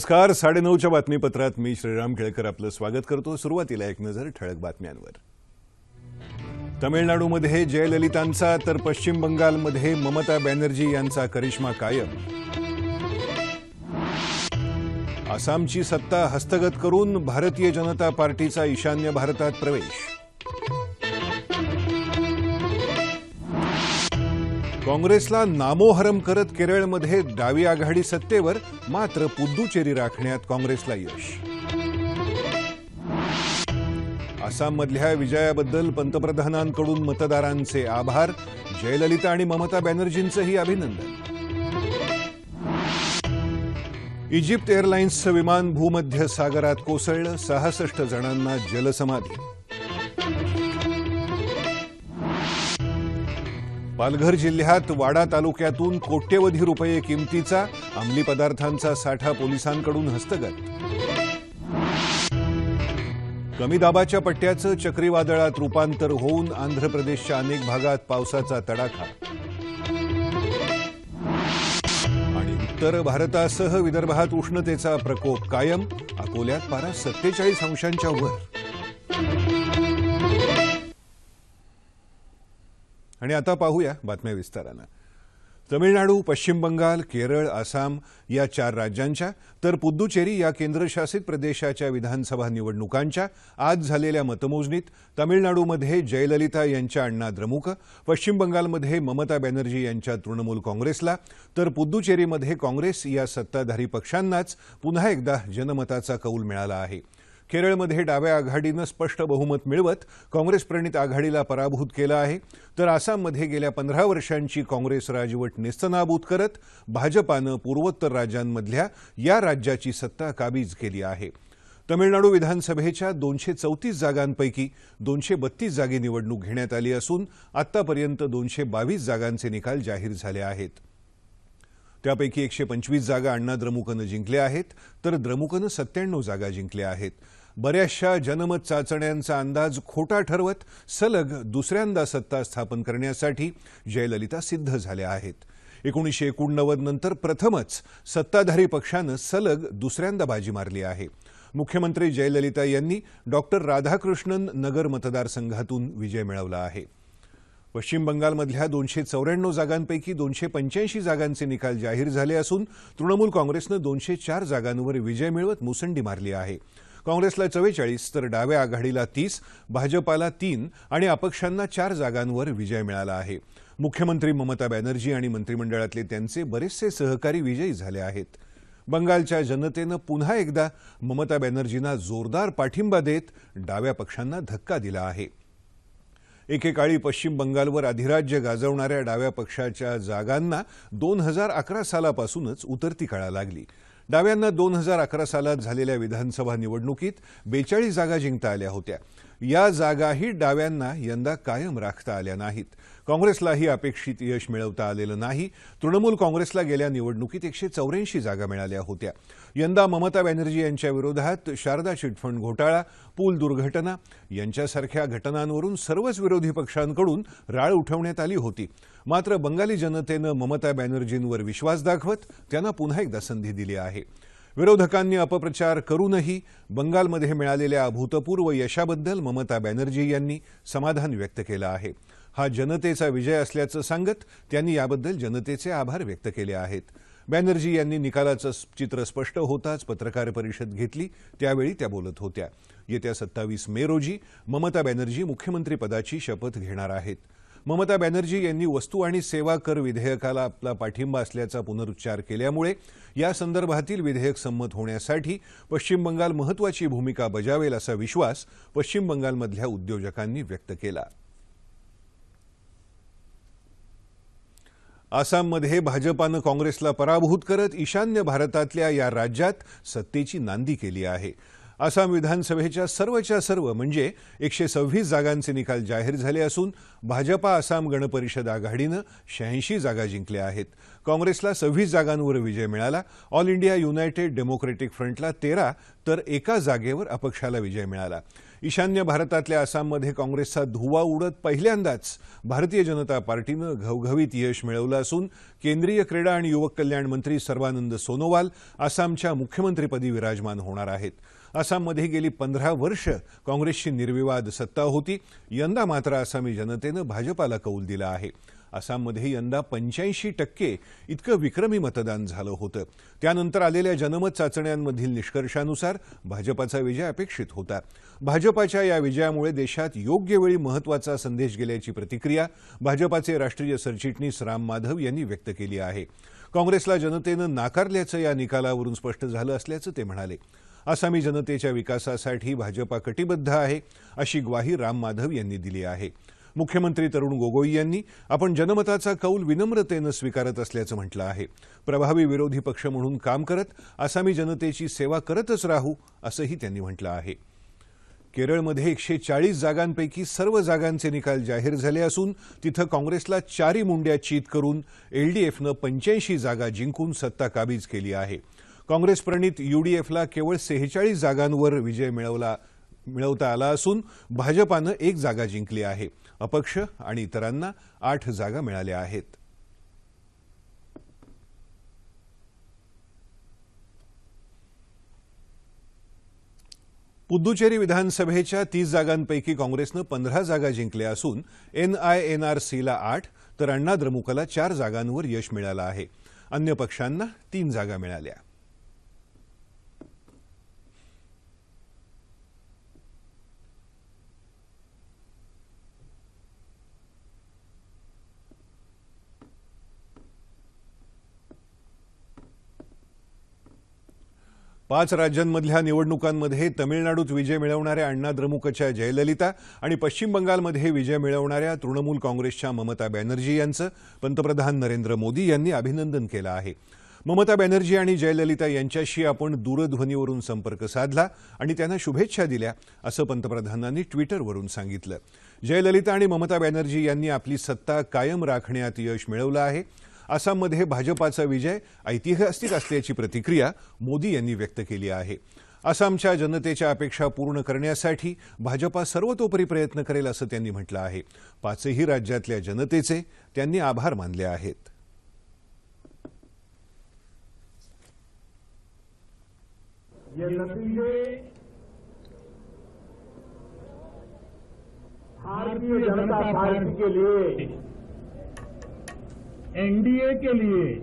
नमस्कार साडेनऊच्या बातमीपत्रात मी श्रीराम केळकर आपलं स्वागत करतो. सुरुवातीला एक नजर ठळक बातम्यांवर. तमिळनाडूमध्ये जयललितांचा तर पश्चिम बंगालमध्ये ममता बॅनर्जी यांचा करिश्मा कायम. आसामची सत्ता हस्तगत करून भारतीय जनता पार्टीचा ईशान्य भारतात प्रवेश. काँग्रेसला नामोहरम करत केरळमध्ये डावी आघाडी सत्तेवर मात्र पुद्दुचेरी राखण्यात काँग्रेसला यश. आसाममधल्या विजयाबद्दल पंतप्रधानांकडून मतदारांचे आभार जयललिता आणि ममता बॅनर्जींचंही अभिनंदन. इजिप्त एअरलाइन्सचं विमान भूमध्य सागरात कोसळलं सहासष्ट जणांना जलसमाधी. पालघर जिल्ह्यात वाडा तालुक्यातून कोट्यवधी रुपये किमतीचा अंमली पदार्थांचा साठा पोलिसांकडून हस्तगत. कमी दाबाच्या पट्ट्याचं चक्रीवादळात रूपांतर होऊन आंध्र प्रदेशच्या अनेक भागात पावसाचा तडाखा. आणि उत्तर भारतासह विदर्भात उष्णतेचा प्रकोप कायम अकोल्यात पारा सत्तेचाळीस अंशांच्या वर. आणि आता पाहूया बातम्या विस्तारानं. तमिळनाडू पश्चिम बंगाल केरळ आसाम या चार राज्यांच्या तर पुद्दुचेरी या केंद्रशासित प्रदेशाच्या विधानसभा निवडणुकांच्या आज झालेल्या मतमोजणीत तमिळनाडूमध्ये जयललिता यांच्या अण्णा द्रमुक पश्चिम बंगालमध्ये ममता बॅनर्जी यांच्या तृणमूल काँग्रेसला तर पुद्दुचेरीमध्ये काँग्रेस या सत्ताधारी पक्षांनाच पुन्हा एकदा जनमताचा कौल मिळाला आहे. केरळमध्ये डाव्या आघाडीनं स्पष्ट बहुमत मिळवत काँग्रेस प्रणित आघाडीला पराभूत केलं आहे. तर आसाममध्ये गेल्या पंधरा वर्षांची काँग्रेस राजवट नेस्तनाबूत करत भाजपानं पूर्वोत्तर राज्यांमधल्या या राज्याची सत्ता काबीज केली आहे. तमिळनाडू विधानसभेच्या दोनशे चौतीस जागांपैकी दोनशे बत्तीस जागी निवडणूक घेण्यात आली असून आतापर्यंत दोनशे बावीस जागांचे निकाल जाहीर झाले आहेत. त्यापैकी एकशे पंचवीस जागा अण्णा द्रमुकनं जिंकल्या आहेत तर द्रमुकनं सत्त्याण्णव जागा जिंकल्या आहेत. बऱ्याचशा जनमत चाचण्यांचा अंदाज खोटा ठरवत सलग दुसऱ्यांदा सत्ता स्थापन करण्यासाठी जयललिता सिद्ध झाल्या आहेत. एकोणीसशे एकोणनव्वद नंतर प्रथमच सत्ताधारी पक्षानं सलग दुसऱ्यांदा बाजी मारली आहे. मुख्यमंत्री जयललिता यांनी डॉक्टर राधाकृष्णन नगर मतदारसंघातून विजय मिळवला आहे. पश्चिम बंगालमधल्या दोनशे चौऱ्याण्णव जागांपैकी दोनशे पंच्याऐंशी जागांचे निकाल जाहीर झाले असून तृणमूल काँग्रेसनं दोनशे चार जागांवर विजय मिळवत मुसंडी मारली आहे. काँग्रेसला चव्वेचाळीस तर डाव्या आघाडीला तीस भाजपाला तीन आणि अपक्षांना चार जागांवर विजय मिळाला आहे. मुख्यमंत्री ममता बॅनर्जी आणि मंत्रिमंडळातले त्यांचे बरेचसे सहकारी विजयी झाले आहेत. बंगालच्या जनतेनं पुन्हा एकदा ममता बॅनर्जींना जोरदार पाठिंबा देत डाव्या पक्षांना धक्का दिला आहे. एकेकाळी पश्चिम बंगालवर अधिराज्य गाजवणाऱ्या डाव्या पक्षाच्या जागांना दोन हजार अकरा सालापासूनच उतरती कळा लागली. डाव्यांना दोन हजार अकरा सालात झालेल्या विधानसभा निवडणुकीत बेचाळीस जागा जिंकता आल्या होत्या. या जागाही डाव्यांना यंदा कायम राखता आल्या नाहीत. काँग्रेसलाही अपेक्षित यश मिळवता आलेलं नाही. तृणमूल काँग्रेसला गेल्या निवडणुकीत एकशे चौऱ्याऐंशी जागा मिळाल्या होत्या. यंदा ममता बॅनर्जी यांच्या विरोधात शारदा चिटफंड घोटाळा पूल दुर्घटना यांच्यासारख्या घटनांवरून सर्वच विरोधी पक्षांकडून राळ उठवण्यात आली होती. मात्र बंगाली जनतेनं ममता बॅनर्जींवर विश्वास दाखवत त्यांना पुन्हा एकदा संधी दिली आहे. विरोधकांनी अपप्रचार करूनही बंगालमध्ये मिळालेल्या अभूतपूर्व यशाबद्दल ममता बॅनर्जी यांनी समाधान व्यक्त केलं आहे. हा जनतेचा विजय असल्याचं सांगत त्यांनी याबद्दल जनतेचे आभार व्यक्त केले आहेत. बॅनर्जी यांनी निकालाचं चित्र स्पष्ट होताच पत्रकार परिषद घेतली त्यावेळी त्या बोलत होत्या. येत्या सत्तावीस मे रोजी ममता बॅनर्जी मुख्यमंत्रीपदाची शपथ घेणार आहेत. ममता बॅनर्जी यांनी वस्तू आणि सेवा कर विधेयकाला आपला पाठिंबा असल्याचा पुनरुच्चार केल्यामुळे या संदर्भातील विधेयक संमत होण्यासाठी पश्चिम बंगाल महत्वाची भूमिका बजावेल असा विश्वास पश्चिम बंगालमधल्या उद्योजकांनी व्यक्त केला. आसाममध्ये भाजपानं काँग्रेसला पराभूत करत ईशान्य भारतातल्या या राज्यात सत्तेची नांदी केली आहे. आसाम विधानसभेच्या सर्वच्या सर्व म्हणजे एकशे सव्वीस जागांचे निकाल जाहीर झाले असून भाजपा आसाम गणपरिषद आघाडीनं शहाऐंशी जागा जिंकल्या आहेत. काँग्रेसला सव्वीस जागांवर विजय मिळाला. ऑल इंडिया युनायटेड डेमोक्रेटिक फ्रंटला तेरा तर एका जागेवर अपक्षाला विजय मिळाला. ईशान्य भारतातल्या आसाममध्ये काँग्रेसचा धुवा उडत पहिल्यांदाच भारतीय जनता पार्टीनं घवघवीत यश मिळवलं असून केंद्रीय क्रीडा आणि युवक कल्याण मंत्री सर्वानंद सोनोवाल आसामच्या मुख्यमंत्रीपदी विराजमान होणार आहेत. आसाममध्ये गेली पंधरा वर्ष काँग्रेसची निर्विवाद सत्ता होती. यंदा मात्र आसामी जनतेनं भाजपाला कौल दिला आहे. आसाममध्ये यंदा पंच्याऐंशी टक्के इतकं विक्रमी मतदान झालं होतं. त्यानंतर आलेल्या जनमत चाचण्यांमधील निष्कर्षानुसार भाजपाचा विजय अपेक्षित होता. भाजपाच्या या विजयामुळे देशात योग्य वेळी महत्त्वाचा संदेश गेल्याची प्रतिक्रिया भाजपाचे राष्ट्रीय सरचिटणीस राम माधव यांनी व्यक्त केली आहे. काँग्रेसला जनतेनं नाकारल्याचं या निकालावरून स्पष्ट झालं असल्याचं ते म्हणाले. आसामी जनतेच्या विकासासाठी भाजपा कटिबद्ध आहे अशी ग्वाही राम माधव यांनी दिली आहे. मुख्यमंत्री तरुण गोगोई यांनी आपण जनमताचा कौल विनम्रतेनं स्वीकारत असल्याचं म्हटलं आहे. प्रभावी विरोधी पक्ष म्हणून काम करत आसामी जनतेची सेवा करतच राहू असंही त्यांनी म्हटलं आहे. केरळमध्ये एकशे चाळीस जागांपैकी सर्व जागांचे निकाल जाहीर झाले असून तिथं काँग्रेसला चारी मुंड्या चीत करून एलडीएफनं पंच्याऐंशी जागा जिंकून सत्ता काबीज केली आहे. काँग्रेस प्रणित युडीएफला केवळ सेहेचाळीस जागांवर विजय मिळवला मिळवता आला असून भाजपानं एक जागा जिंकली आहे. अपक्ष आणि इतरांना आठ जागा मिळाल्या आहेत. पुद्दुचेरी विधानसभेच्या तीस जागांपैकी काँग्रेसनं पंधरा जागा जिंकल्या असून एनआयएनआरसीला आठ तर अण्णा द्रमुकला चार जागांवर यश मिळालं आहे. अन्य पक्षांना तीन जागा मिळाल्या. पाच राज्यांमधल्या निवडणुकांमध्ये तमिळनाडूत विजय मिळवणाऱ्या अण्णा द्रमुकच्या जयललिता आणि पश्चिम बंगालमध्ये विजय मिळवणाऱ्या तृणमूल काँग्रेसच्या ममता बॅनर्जी यांचं पंतप्रधान नरेंद्र मोदी यांनी अभिनंदन केलं आहे. ममता बॅनर्जी आणि जयललिता यांच्याशी आपण दूरध्वनीवरून संपर्क साधला आणि त्यांना शुभेच्छा दिल्या असं पंतप्रधानांनी ट्विटरवरून सांगितलं. जयललिता आणि ममता बॅनर्जी यांनी आपली सत्ता कायम राखण्यात यश मिळवलं आहे. आसाममध्ये भाजपाचा विजय ऐतिहासिक असल्याची प्रतिक्रिया मोदी यांनी व्यक्त केली आहे. आसामच्या जनतेच्या अपेक्षा पूर्ण करण्यासाठी भाजपा सर्वतोपरी प्रयत्न करेल असं त्यांनी म्हटलं आहे. पाचही राज्यातल्या जनतेचे त्यांनी आभार मानले आहेत. ये नतीजे भारतीय जनता पार्टी के लिए एनडीए के लिए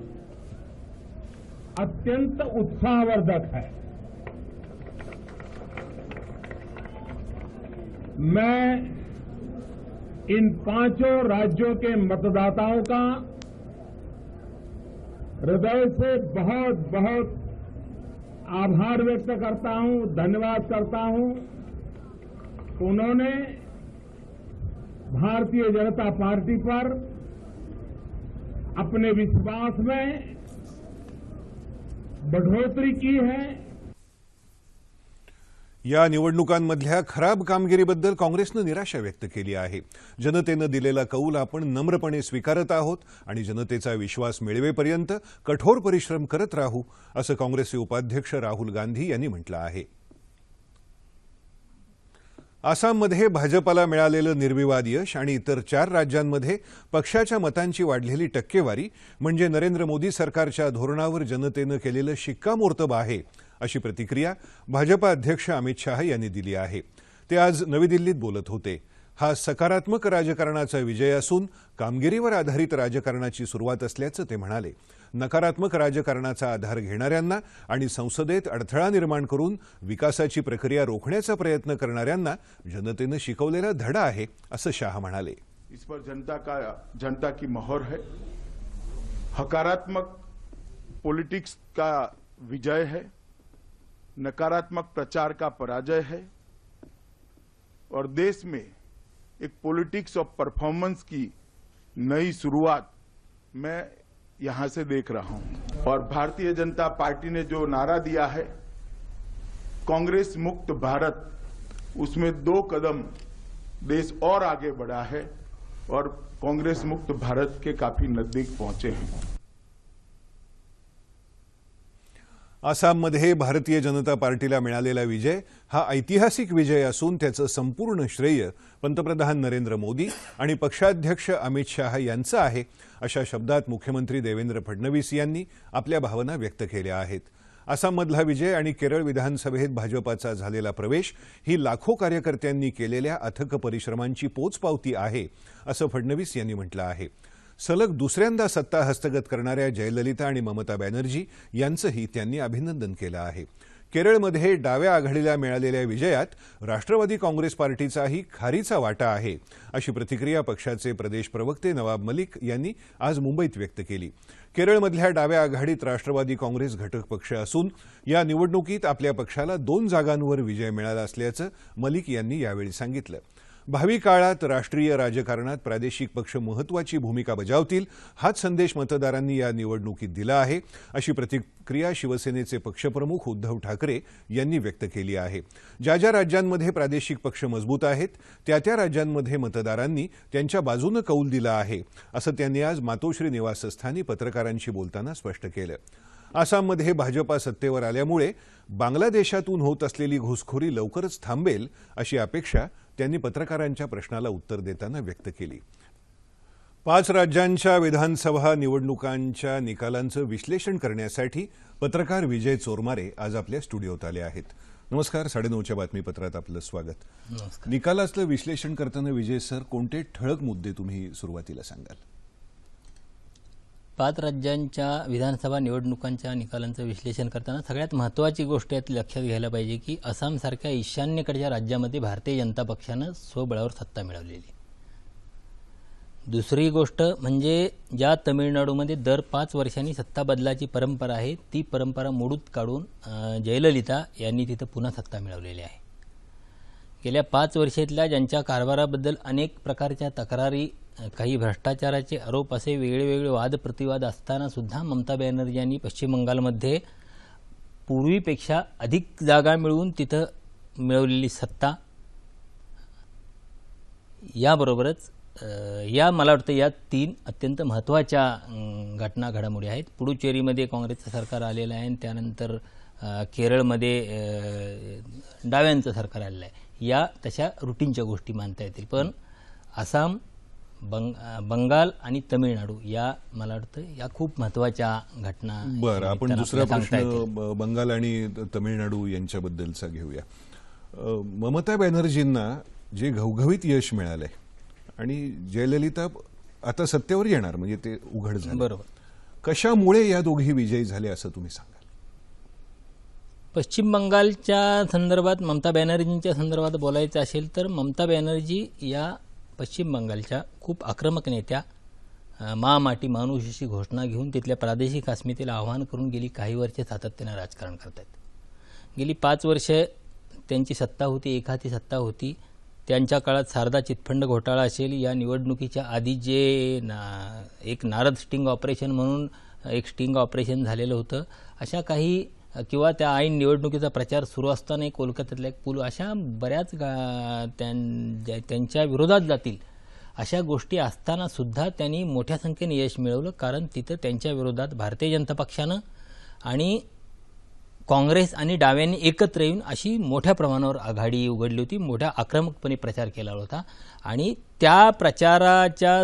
अत्यंत उत्साहवर्धक है। मैं इन पाँचों राज्यों के मतदाताओं का हृदय से बहुत बहुत आभार व्यक्त करता हूँ, धन्यवाद करता हूँ। उन्होंने भारतीय जनता पार्टी पर अपने विश्वास में बढ़ोतरी की है। या निवडणुकांमधल्या खराब कामगिरीबद्दल काँग्रेसनं निराशा व्यक्त केली आहे. जनतेनं दिलेला कौल आपण नम्रपणे स्वीकारत आहोत आणि जनतेचा विश्वास मिळवेपर्यंत कठोर परिश्रम करत राहू असं काँग्रेसचे उपाध्यक्ष राहुल गांधी यांनी म्हटलं आहे. आसाममध्ये भाजपाला मिळालेलं निर्विवाद यश आणि इतर चार राज्यांमध्ये पक्षाच्या मतांची वाढलेली टक्केवारी म्हणजे नरेंद्र मोदी सरकारच्या धोरणावर जनतेनं केलेलं शिक्कामोर्तब आहे अशी प्रतिक्रिया भाजपा अध्यक्ष अमित शहा यांनी दिली आहे. ते आज नवी दिल्लीत बोलत होते. हा सकारात्मक राजकारणाचा विजय असून कामगिरीवर आधारित राजकारणाची सुरुवात असल्याचं ते म्हणाले. नकारात्मक राजकारणाचा आधार घेणाऱ्यांना आणि संसदेत अडथळा निर्माण करून विकासाची प्रक्रिया रोखण्याचा प्रयत्न करणाऱ्यांना जनतेनं शिकवलेला धडा आहे असं शाह म्हणाले. इस पर जनता का जनता की मोहर है। हकारात्मक पॉलिटिक्स का विजय है। नकारात्मक प्रचार का पराजय है। और देश में एक पॉलिटिक्स ऑफ परफॉर्मेंस की नई शुरुआत मैं यहाँ से देख रहा हूँ। और भारतीय जनता पार्टी ने जो नारा दिया है, कांग्रेस मुक्त भारत, उसमें दो कदम देश और आगे बढ़ा है और कांग्रेस मुक्त भारत के काफ़ी नज़दीक पहुँचे हैं। आसाममध्ये भारतीय जनता पार्टीला मिळालेला विजय हा ऐतिहासिक विजय असून त्याचं संपूर्ण श्रेय पंतप्रधान नरेंद्र मोदी आणि पक्षाध्यक्ष अमित शहा यांचं आहे अशा शब्दात मुख्यमंत्री देवेंद्र फडणवीस यांनी आपल्या भावना व्यक्त केल्या आहेत. आसाममधला विजय आणि केरळ विधानसभेत भाजपाचा झालेला प्रवेश ही लाखो कार्यकर्त्यांनी केलेल्या अथक परिश्रमांची पोचपावती आहे असं फडणवीस यांनी म्हटलं आहे. सलग दुसऱ्यांदा सत्ता हस्तगत करणाऱ्या जयललिता आणि ममता बॅनर्जी यांचंही त्यांनी अभिनंदन केलं आहे. केरळमध्ये डाव्या आघाडीला मिळालेल्या विजयात राष्ट्रवादी काँग्रेस पार्टीचाही खारीचा वाटा आहे अशी प्रतिक्रिया पक्षाचे प्रदेश प्रवक्ते नवाब मलिक यांनी आज मुंबईत व्यक्त केली. केरळमधल्या डाव्या आघाडीत राष्ट्रवादी काँग्रेस घटक पक्ष असून या निवडणुकीत आपल्या पक्षाला दोन जागांवर विजय मिळाला असल्याचं मलिक यांनी यावेळी सांगितलं. भावी काळात राष्ट्रीय राजकारणात प्रादेशिक पक्ष महत्वाची भूमिका बजावतील हाच संदेश मतदारांनी या निवडणुकीत दिला आहे अशी प्रतिक्रिया शिवसेनेचे पक्षप्रमुख उद्धव ठाकरे यांनी व्यक्त केली आहे. ज्या ज्या राज्यांमध्ये प्रादेशिक पक्ष मजबूत आहेत त्या त्या राज्यांमध्ये मतदारांनी त्यांच्या बाजूनं कौल दिला आहे असं त्यांनी आज मातोश्री निवासस्थानी पत्रकारांशी बोलताना स्पष्ट केलं. आसाममध्ये भाजपा सत्तेवर आल्यामुळे बांगलादेशातून होत असलेली घुसखोरी लवकरच थांबेल अशी अपेक्षा त्यांनी पत्रकारांच्या प्रश्नाला उत्तर देताना व्यक्त केली. पाच राज्यांच्या विधानसभा निवडणुकांच्या निकालांचं विश्लेषण करण्यासाठी पत्रकार विजय चोरमारे आज आपल्या स्टुडिओत आले आहेत. नमस्कार साडेनऊच्या बातमीपत्रात आपलं स्वागत. नमस्कार. निकालाचं विश्लेषण करताना विजय सर कोणते ठळक मुद्दे तुम्ही सुरुवातीला सांगाल? पाच राज्यांच्या विधानसभा निवडणुकांच्या निकालांचं विश्लेषण करताना सगळ्यात महत्त्वाची गोष्ट यात लक्षात घ्यायला पाहिजे की आसामसारख्या ईशान्येकडच्या राज्यामध्ये भारतीय जनता पक्षानं स्वबळावर सत्ता मिळवलेली. दुसरी गोष्ट म्हणजे ज्या तमिळनाडूमध्ये दर पाच वर्षांनी सत्ता बदलाची परंपरा आहे ती परंपरा मोडूत काढून जयललिता यांनी तिथं पुन्हा सत्ता मिळवलेली आहे. गेल्या पाच वर्षातल्या ज्यांच्या कारभाराबद्दल अनेक प्रकारच्या तक्रारी काही भ्रष्टाचाराचे आरोप असे वेगळेवेगळे वाद प्रतिवाद असताना सुद्धा ममता बॅनर्जी यांनी पश्चिम बंगालमध्ये पूर्वीपेक्षा अधिक जागा मिळवून तिथं मिळवलेली सत्ता. याबरोबरच या मला वाटतं या तीन अत्यंत महत्त्वाच्या घटना घडामोडी आहेत. पुडुचेरीमध्ये काँग्रेसचं सरकार आलेलं आहे आणि त्यानंतर केरळमध्ये डाव्यांचं सरकार आलेलं आहे. या तशा रुटीनच्या गोष्टी मानता येतील. पण आसाम बंग बंगाल आणि तमिळनाडू या मला वाटतं या खूप महत्त्वाच्या घटना बरं आपण दुसरा प्रश्न बंगाल आणि तमिळनाडू यांच्याबद्दलचा घेऊया. ममता बॅनर्जींना जे घवघवीत यश मिळालंय आणि जयललिता आता सत्तेवर येणार म्हणजे ते उघड झालं. बरोबर. कशामुळे या दोघी विजयी झाले असं तुम्ही सांगाल? पश्चिम बंगालच्या संदर्भात ममता बॅनर्जींच्या संदर्भात बोलायचं असेल तर ममता बॅनर्जी या पश्चिम बंगालच्या खूप आक्रमक नेत्या मामाटी माणूस अशी घोषणा घेऊन तिथल्या प्रादेशिक अस्मितेला आव्हान करून गेली काही वर्षे सातत्यानं राजकारण करत आहेत गेली पाच वर्षे त्यांची सत्ता होती एखादी सत्ता होती. त्यांच्या काळात शारदा चितफंड घोटाळा असेल या निवडणुकीच्या आधी जे ना एक नारद स्टिंग ऑपरेशन म्हणून एक स्टिंग ऑपरेशन झालेलं होतं अशा काही किंवा त्या ऐन निवडणुकीचा प्रचार सुरू असतानाही एक कोलकात्यातला एक पूल अशा बऱ्याच गा- त्यां- ज्या- त्यांच्या विरोधात जातील अशा गोष्टी असताना सुद्धा त्यांनी मोठ्या संख्येने यश मिळवलं कारण तिथं त्यांच्या विरोधात भारतीय जनता पक्षानं आणि काँग्रेस आणि डाव्यांनी एकत्र येऊन अशी मोठ्या प्रमाणावर आघाडी उघडली होती मोठ्या आक्रमकपणे प्रचार केला होता. आणि त्या प्रचाराच्या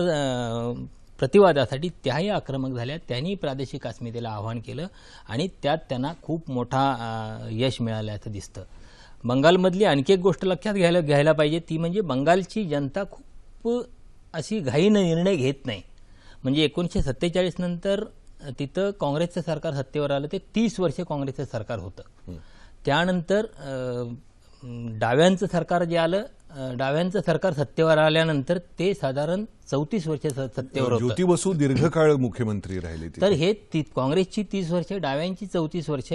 प्रतिवादासाठी त्याही आक्रमक झाल्या. त्यांनी प्रादेशिक अस्मितेला आव्हान केलं आणि त्यात त्यांना खूप मोठा यश मिळाल्याचं दिसतं. बंगालमधली आणखी एक गोष्ट लक्षात घ्यायला घ्यायला पाहिजे ती म्हणजे बंगालची जनता खूप अशी घाईनं निर्णय घेत नाही. म्हणजे एकोणीसशे सत्तेचाळीस नंतर तिथं काँग्रेसचं सरकार सत्तेवर आलं ते तीस वर्ष काँग्रेसचं सरकार होतं. त्यानंतर डाव्यांचं सरकार जे आलं डाव्यांचं सरकार सत्तेवर आल्यानंतर ते साधारण चौतीस वर्ष सत्तेवर ज्योती बसू दीर्घकाळ मुख्यमंत्री राहिले तर हे ती काँग्रेसची तीस वर्ष डाव्यांची चौतीस वर्ष.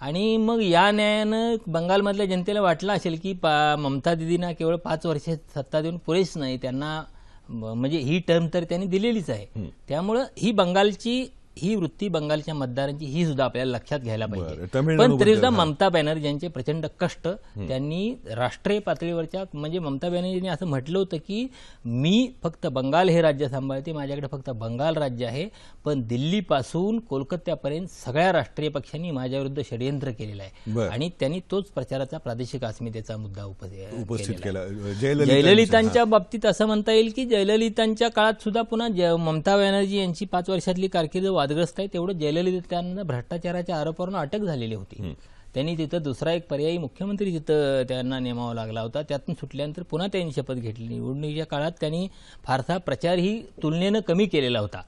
आणि मग या न्यायानं बंगालमधल्या जनतेला वाटलं असेल की पा ममता दिदींना केवळ पाच वर्ष सत्ता देऊन पुरेच नाही. त्यांना म्हणजे ही टर्म तर त्यांनी दिलेलीच आहे. त्यामुळं ही बंगालची ही वृत्ती बंगालच्या मतदारांची ही सुद्धा आपल्याला लक्षात घ्यायला. पाहिजे पण तरी सुद्धा. ममता बॅनर्जी यांचे प्रचंड कष्ट त्यांनी राष्ट्रीय पातळीवरच्या म्हणजे ममता बॅनर्जींनी असं म्हटलं होतं की मी फक्त बंगाल हे राज्य सांभाळते माझ्याकडे फक्त बंगाल राज्य आहे पण दिल्लीपासून कोलकात्यापर्यंत सगळ्या राष्ट्रीय पक्षांनी माझ्याविरुद्ध षडयंत्र केलेलं आहे. आणि त्यांनी तोच प्रचाराचा प्रादेशिक अस्मितेचा मुद्दा उप- उपस्थित. केला जयललिता जयललितांच्या बाबतीत असं म्हणता येईल की जयललितांच्या काळात सुद्धा पुन्हा ममता बॅनर्जी यांची पाच वर्षातली कारकीर्द वादग्रस्त आहे तेवढं जयललितांना भ्रष्टाचाराच्या आरोपावरून अटक झालेली होती. त्यांनी तिथं दुसरा एक पर्यायी मुख्यमंत्री तिथं त्यांना नेमावा लागला होता त्यातून सुटल्यानंतर पुन्हा त्यांनी शपथ घेतली. निवडणुकीच्या काळात त्यांनी फारसा प्रचारही तुलनेनं कमी केलेला होता.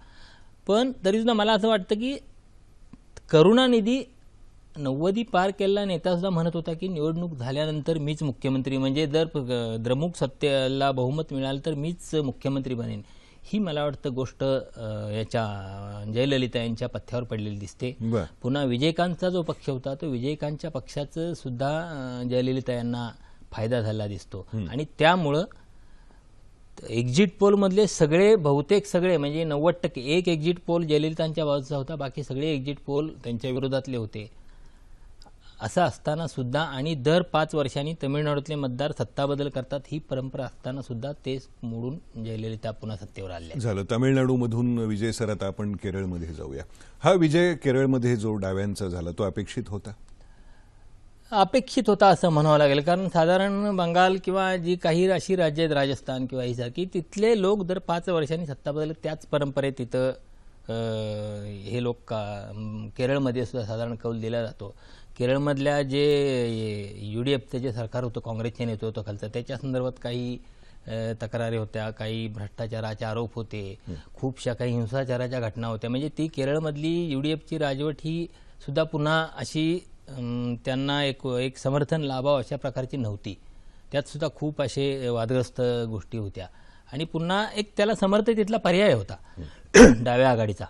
पण तरीसुद्धा मला असं वाटतं की करुणानिधी नव्वदी पार केलेला नेता सुद्धा म्हणत होता की निवडणूक झाल्यानंतर मीच मुख्यमंत्री म्हणजे जर द्रमुक सत्तेला बहुमत मिळालं तर मीच मुख्यमंत्री बनेन. ही मला वाटतं गोष्ट याच्या जयललिता यांच्या पथ्यावर पडलेली दिसते. पुन्हा विजयकांतचा जो पक्ष होता तो विजयकांतच्या पक्षाचं सुद्धा जयललिता यांना फायदा झाला दिसतो. आणि त्यामुळं एक्झिट पोलमधले सगळे बहुतेक सगळे म्हणजे नव्वद टक्के एक एक्झिट पोल जयललितांच्या बाजूचा होता बाकी सगळे एक्झिट पोल त्यांच्या विरोधातले होते. असं असताना सुद्धा आणि दर पाच वर्षांनी तमिळनाडूतले मतदार सत्ता बदल करतात ही परंपरा असताना सुद्धा तेच मोडून जयललिता पुन्हा सत्तेवर आल्या झालं. तामिळनाडूमधून विजय सर आता आपण केरळमध्ये जाऊया. हा विजय केरळमध्ये जो डाव्यांचा झाला तो अपेक्षित होता? अपेक्षित होता असं म्हणावं लागेल कारण साधारण बंगाल किंवा जी काही अशी राज्य आहेत राजस्थान किंवा ही सारखी तिथले लोक दर पाच वर्षांनी सत्ता बदल त्याच परंपरेत तिथं हे लोक का केरळमध्ये सुद्धा साधारण कौल दिला जातो. केरळमधल्या जे यू डी एफचं जे सरकार होतं काँग्रेसचे नेतृत्व खालचं त्याच्या संदर्भात काही तक्रारी होत्या काही भ्रष्टाचाराचे आरोप होते खूपशा काही हिंसाचाराच्या घटना होत्या. म्हणजे ती केरळमधली यू डी एफची राजवट ही सुद्धा पुन्हा अशी त्यांना एक एक समर्थन लाभावं अशा प्रकारची नव्हती. त्यात सुद्धा खूप असे वादग्रस्त गोष्टी होत्या. आणि पुन्हा एक त्याला समर्थ तिथला पर्याय होता. डाव्या आघाडीचा.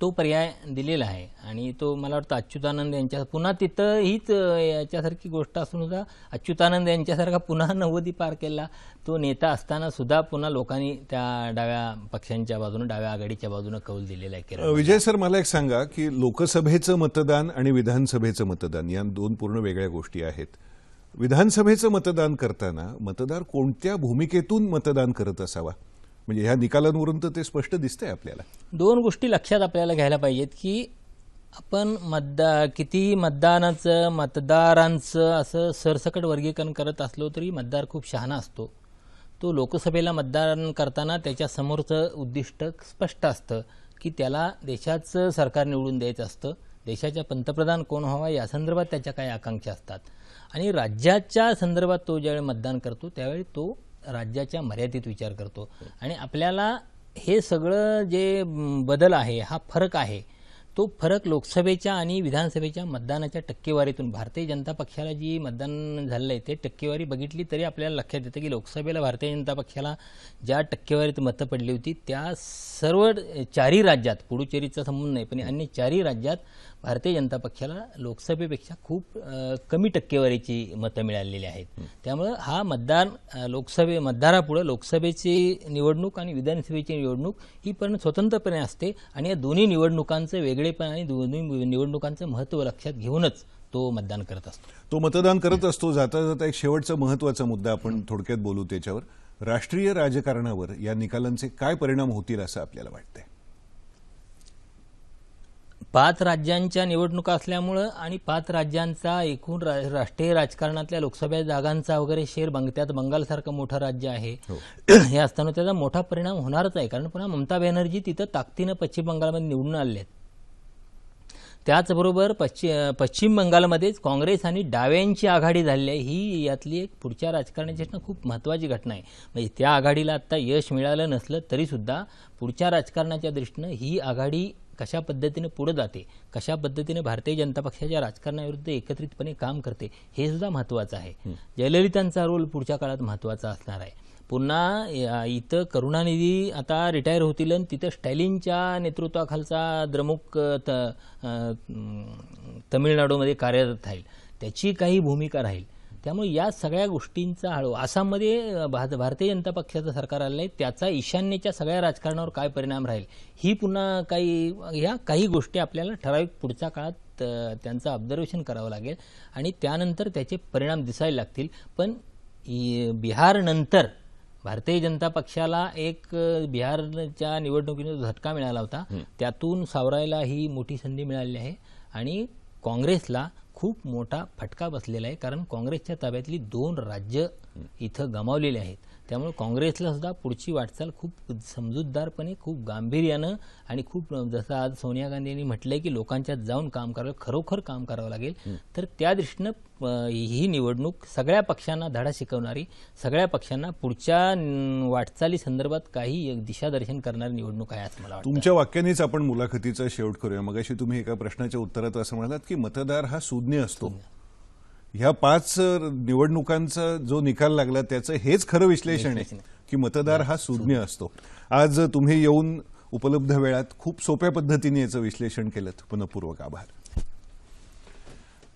तो पर्याय दिलेला आहे. आणि तो मला वाटतं अच्युतानंद यांच्या पुन्हा तिथं हीच याच्यासारखी गोष्ट असून सुद्धा अच्युतानंद यांच्यासारखा पुन्हा नव्वदी पार केला. तो नेता असताना सुद्धा पुन्हा लोकांनी त्या डाव्या पक्षांच्या बाजूने डाव्या आघाडीच्या बाजूने कौल दिलेला आहे विजय सर मला एक सांगा की लोकसभेचं मतदान आणि विधानसभेचं मतदान या दोन पूर्ण वेगळ्या गोष्टी आहेत. विधानसभेचं मतदान करताना मतदार कोणत्या भूमिकेतून मतदान करत असावा? म्हणजे ह्या निकालांवरून तर ते स्पष्ट दिसतंय आपल्याला. दोन गोष्टी लक्षात आपल्याला घ्यायला पाहिजेत की आपण मतदा किती मतदानाचं मतदारांचं असं सरसकट वर्गीकरण करत असलो तरी मतदार खूप शहाणा असतो. तो लोकसभेला मतदान करताना त्याच्यासमोरचं उद्दिष्ट स्पष्ट असतं की त्याला देशाचं सरकार निवडून द्यायचं असतं. देशाच्या पंतप्रधान कोण व्हावा या संदर्भात त्याच्या काही आकांक्षा असतात. आणि राज्याच्या संदर्भात तो ज्यावेळी मतदान करतो त्यावेळी तो राज्याच्या मर्यादित विचार करतो. आणि आपल्याला हे सगळं जे बदल आहे हा फरक आहे तो फरक लोकसभेच्या आणि विधानसभेच्या मतदानाच्या टक्केवारीतून. भारतीय जनता पक्षाला जी मतदान झालेलं आहे ते टक्केवारी बघितली तरी आपल्याला लक्षात येतं की लोकसभेला भारतीय जनता पक्षाला ज्या टक्केवारीत मतं पडली होती त्या सर्व चारही राज्यात पुडुचेरीचा संबंध नाही पण अन्य चारही राज्यात भारतीय जनता पक्षाला लोकसभेपेक्षा खूप कमी टक्केवारीची मतं मिळालेली आहेत. त्यामुळं हा मतदान लोकसभे मतदारापुढं लोकसभेची निवडणूक आणि विधानसभेची निवडणूक ही पण स्वतंत्रपणे असते आणि या दोन्ही निवडणुकांचं वेगळेपण आणि दोन्ही निवडणुकांचं महत्त्व लक्षात घेऊनच तो मतदान करत असतो. तो मतदान करत असतो. जाता जाता एक शेवटचा महत्त्वाचा मुद्दा आपण थोडक्यात बोलू त्याच्यावर. राष्ट्रीय राजकारणावर या निकालांचे काय परिणाम होतील असं आपल्याला वाटतंय? पाच राज्यांच्या निवडणुका असल्यामुळं आणि पाच राज्यांचा एकूण रा- राष्ट्रीय राजकारणातल्या लोकसभा जागांचा वगैरे शेर बंग त्यात बंगालसारखं मोठं राज्य आहे. हे. असताना त्याचा मोठा परिणाम होणारच आहे. कारण पुन्हा ममता बॅनर्जी तिथं ताकदीनं पश्चिम बंगालमध्ये निवडून आले आहेत. त्याचबरोबर पश्चिम पश्चिम बंगालमध्येच काँग्रेस आणि डाव्यांची आघाडी झालेली आहे. ही यातली एक पुढच्या राजकारणाची ना खूप महत्त्वाची घटना आहे. म्हणजे त्या आघाडीला आत्ता यश मिळालं नसलं तरीसुद्धा पुढच्या राजकारणाच्या दृष्टीनं ही आघाडी कशा पद्धतीने पुढे जाते कशा पद्धतीने भारतीय जनता पक्षाच्या राजकारणाविरुद्ध एकत्रितपणे काम करते हे सुद्धा महत्त्वाचं आहे. जयललितांचा रोल पुढच्या काळात महत्त्वाचा असणार आहे. पुन्हा या- इथं करुणानिधी आता रिटायर होतील आणि तिथं स्टॅलिनच्या नेतृत्वाखालचा द्रमुक त- तमिळनाडूमध्ये कार्यरत राहील. त्याची काही भूमिका राहील. त्यामुळे या सगळ्या गोष्टींचा हळू आसाममध्ये भा- भारतीय जनता पक्षाचं सरकार आलं आहे त्याचा ईशान्येच्या सगळ्या राजकारणावर काय परिणाम राहील ही पुन्हा काही ह्या काही गोष्टी आपल्याला ठराविक पुढच्या काळात त्यांचं ऑब्झर्वेशन करावं लागेल. आणि त्यानंतर त्याचे परिणाम दिसायला लागतील. पण बिहारनंतर भारतीय जनता पक्षाला एक बिहारच्या निवडणुकीचा झटका मिळाला होता त्यातून सावरायला ही मोठी संधी मिळाली आहे. आणि काँग्रेसला खूप मोठा फटका बसलेला आहे कारण काँग्रेसच्या ताब्यातली दोन राज्य इथं गमावलेली आहेत. त्यामुळे काँग्रेसला सुद्धा पुढची वाटचाल खूप समजूतदारपणे खूप गांभीर्यानं आणि खूप जसं आज सोनिया गांधी यांनी म्हटलंय की लोकांच्यात जाऊन काम करावं खरोखर काम करावं लागेल. तर त्या दृष्टीनं ही निवडणूक सगळ्या पक्षांना धडा शिकवणारी सगळ्या पक्षांना पुढच्या वाटचाली संदर्भात काही एक दिशादर्शन करणारी निवडणूक आहे असं मला वाटतं. तुमच्या वाक्यानेच आपण मुलाखतीचा शेवट करूया. मगाशी तुम्ही एका प्रश्नाच्या उत्तरात असं म्हणालात की मतदार हा सुज्ञ असतो. ह्या पाच निवडणुकांचा जो निकाल लागला त्याचं हेच खरं विश्लेषण आहे की मतदार हा सुज्ञ असतो. आज तुम्ही येऊन उपलब्ध वेळात खूप सोप्या पद्धतीने याचं विश्लेषण केलं. पुनपूर्वक आभार.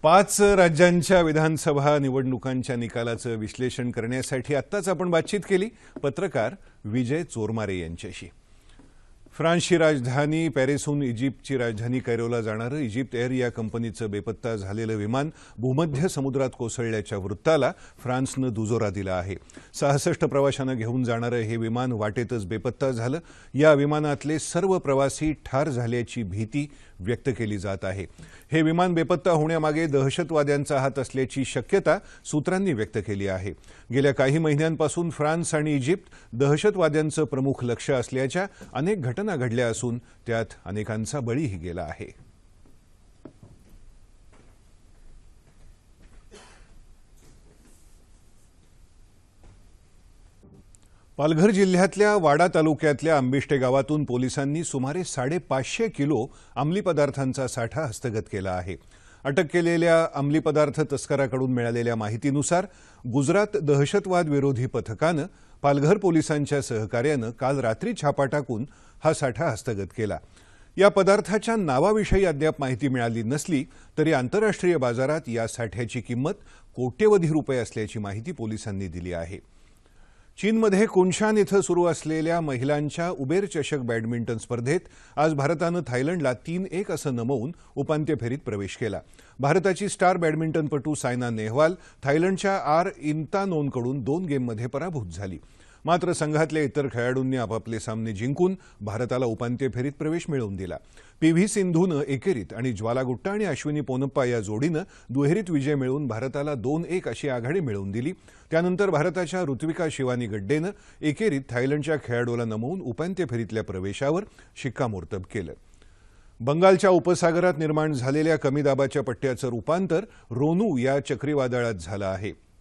पाच राज्यांच्या विधानसभा निवडणुकांच्या निकालाचं विश्लेषण करण्यासाठी आत्ताच आपण बातचीत केली. पत्रकार विजय चोरमारे यांच्याशी. फ्रान्सची राजधानी पॅरिसहून इजिप्तची राजधानी कैरोला जाणारं इजिप्त एअर या कंपनीचं बेपत्ता झालेलं विमान भूमध्य समुद्रात कोसळल्याच्या वृत्ताला फ्रान्सनं दुजोरा दिला आहे. सहासष्ट प्रवाशांना घेऊन जाणारं हे विमान वाटेतच बेपत्ता झालं. या विमानातले सर्व प्रवासी ठार झाल्याची भीती व्यक्त केली जात आहे. हे विमान बेपत्ता होण्यामागे दहशतवाद्यांचा हात असल्याची शक्यता सूत्रांनी व्यक्त केली आहे. गेल्या काही महिन्यांपासून फ्रान्स आणि इजिप्त दहशतवाद्यांचं प्रमुख लक्ष असल्याच्या अनेक घटना घडल्या असून त्यात अनेकांचा बळीही गेला आहे. पालघर जिल्ह्यातल्या वाडा तालुक्यातल्या आंबिष्टे गावातून पोलिसांनी सुमारे साडेपाचशे किलो अंमली पदार्थांचा साठा हस्तगत केला आहे. अटक केलेल्या अंमली पदार्थ तस्कराकडून मिळालेल्या माहितीनुसार गुजरात दहशतवाद विरोधी पथकानं पालघर पोलिसांच्या सहकार्यानं काल रात्री छापा टाकून हा साठा हस्तगत केला. या पदार्थाच्या नावाविषयी अद्याप माहिती मिळाली नसली तरी आंतरराष्ट्रीय बाजारात या साठ्याची किंमत कोट्यवधी रुपये असल्याची माहिती पोलिसांनी दिली आहे. चीनमध्ये कुनशान इथं सुरू असलेल्या महिलांच्या उबेर चषक बॅडमिंटन स्पर्धेत आज भारतानं थायलंडला तीन एक असं नमवून उपांत्य फेरीत प्रवेश केला. भारताची स्टार बॅडमिंटनपटू सायना नेहवाल थायलंडच्या आर इंतानोनकडून दोन गेममध्ये पराभूत झाली. मात्र संघातल्या इतर खेळाडूंनी आपापले सामने जिंकून भारताला उपांत्य फेरीत प्रवेश मिळवून दिला. पी व्ही सिंधूनं एकेरीत आणि ज्वाला गुट्टा आणि अश्विनी पोनप्पा या जोडीनं दुहेरीत विजय मिळवून भारताला दोन एक अशी आघाडी मिळवून दिली. त्यानंतर भारताच्या ऋत्विका शिवानी गड्डेनं एकेरीत थायलंडच्या खेळाडूला नमवून उपांत्य फेरीतल्या प्रवेशावर शिक्कामोर्तब केलं. बंगालच्या उपसागरात निर्माण झालेल्या कमी दाबाच्या पट्ट्याचं रूपांतर रोनू या चक्रीवादळात झालं आहे.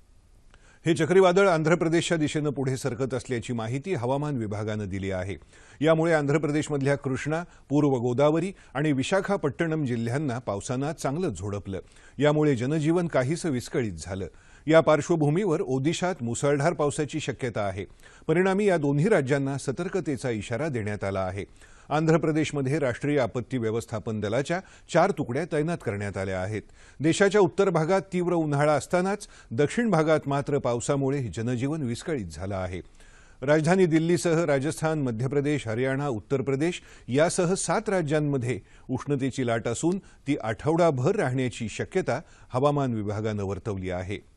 हे चक्रीवादळ आंध्र प्रदेशच्या दिशेनं पुढे सरकत असल्याची माहिती हवामान विभागानं दिली आहे. यामुळे आंध्र प्रदेशमधल्या कृष्णा पूर्व गोदावरी आणि विशाखापट्टणम जिल्ह्यांना पावसानं चांगलं झोडपलं. यामुळे जनजीवन काहीसं विस्कळीत झालं. या पार्श्वभूमीवर ओदिशात मुसळधार पावसाची शक्यता आहे. परिणामी या दोन्ही राज्यांना सतर्कतेचा इशारा देण्यात आला आहे. आंध्र प्रदेशमध्ये राष्ट्रीय आपत्ती व्यवस्थापन दलाच्या चार तुकड्या तैनात करण्यात आल्या आहेत. देशाच्या उत्तर भागात तीव्र उन्हाळा असतानाच दक्षिण भागात मात्र पावसामुळे जनजीवन विस्कळीत झालं आहे. राजधानी दिल्लीसह राजस्थान मध्य प्रदेश हरियाणा उत्तर प्रदेश यासह सात राज्यांमध्ये उष्णतेची लाट असून ती आठवडाभर राहण्याची शक्यता हवामान विभागानं वर्तवली आहे.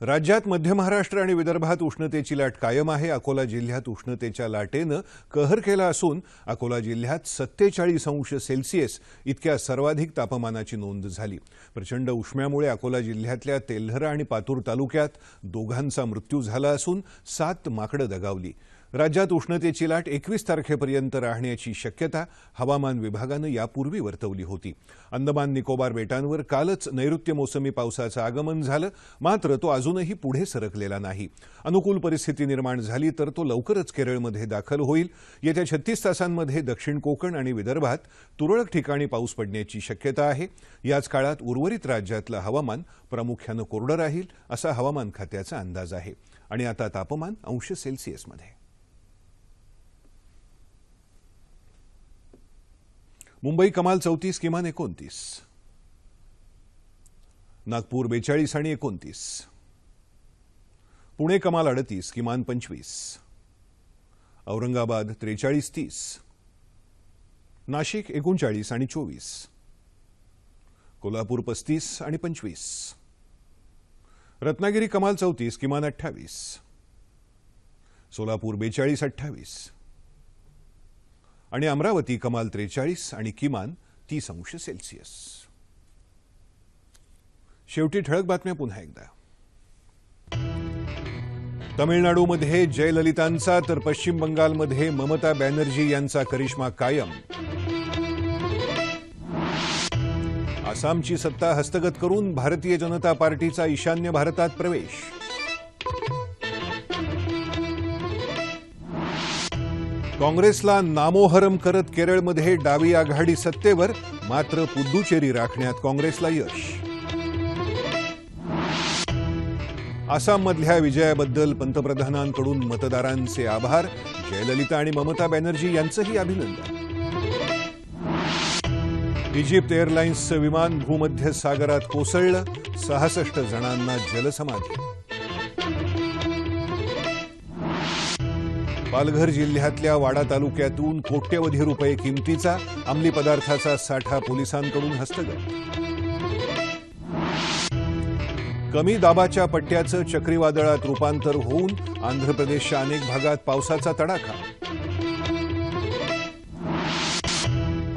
राज्यात मध्य महाराष्ट्र आणि विदर्भात उष्णतेची लाट कायम आहे. अकोला जिल्ह्यात उष्णतेच्या लाटेनं कहर केला असून अकोला जिल्ह्यात सत्तेचाळीस अंश सेल्सिअस इतक्या सर्वाधिक तापमानाची नोंद झाली. प्रचंड उष्म्यामुळे अकोला जिल्ह्यातल्या तेल्हरा आणि पातूर तालुक्यात दोघांचा मृत्यू झाला असून सात माकडं दगावली. राज्यात उष्णतेची लाट एकवीस तारखेपर्यंत राहण्याची शक्यता हवामान विभागानं यापूर्वी वर्तवली होती. अंदमान निकोबार बेटांवर कालच नैऋत्य मोसमी पावसाचं आगमन झालं मात्र तो अजूनही पुढे सरकलेला नाही. अनुकूल परिस्थिती निर्माण झाली तर तो लवकरच केरळमध्ये दाखल होईल. येत्या छत्तीस तासांमध्ये दक्षिण कोकण आणि विदर्भात तुरळक ठिकाणी पाऊस पडण्याची शक्यता आहे. याच काळात उर्वरित राज्यातलं हवामान प्रामुख्यानं कोरडं राहील असा हवामान खात्याचा अंदाज आहे. आणि आता तापमान अंश सेल्सिअसमध्ये. मुंबई कमाल चौतीस किमान एकोणतीस. नागपूर बेचाळीस आणि एकोणतीस. पुणे कमाल अडतीस किमान पंचवीस. औरंगाबाद त्रेचाळीस तीस. नाशिक एकोणचाळीस आणि चोवीस. कोल्हापूर पस्तीस आणि पंचवीस. रत्नागिरी कमाल चौतीस किमान अठ्ठावीस. सोलापूर बेचाळीस अठ्ठावीस. आणि अमरावती कमाल त्रेचाळीस आणि किमान तीस अंश सेल्सिअस. शेवटी ठळक बातम्या पुन्हा एकदा. तमिळनाडूमध्ये जयललितांचा तर पश्चिम बंगालमध्ये ममता बॅनर्जी यांचा करिश्मा कायम. आसामची सत्ता हस्तगत करून भारतीय जनता पार्टीचा ईशान्य भारतात प्रवेश. काँग्रेसला नामोहरम करत केरळमध्ये डावी आघाडी सत्तेवर मात्र पुद्दुचेरी राखण्यात काँग्रेसला यश. आसाममधल्या विजयाबद्दल पंतप्रधानांकडून मतदारांचे आभार. जयललिता आणि ममता बॅनर्जी यांचंही अभिनंदन. इजिप्त एअरलाइन्सचं विमान भूमध्य सागरात कोसळलं. सहासष्ट जणांना जलसमाधी. पालघर जिल्ह्यातल्या वाडा तालुक्यातून कोट्यवधी रुपये किमतीचा अंमली पदार्थाचा साठा पोलिसांकडून हस्तगत. कमी दाबाच्या पट्ट्याचं चक्रीवादळात रूपांतर होऊन आंध्र प्रदेशच्या अनेक भागात पावसाचा तडाखा.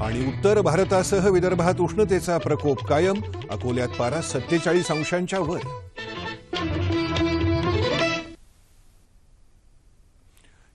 आणि उत्तर भारतासह विदर्भात उष्णतेचा प्रकोप कायम अकोल्यात पारा सत्तेचाळीस अंशांच्या वर.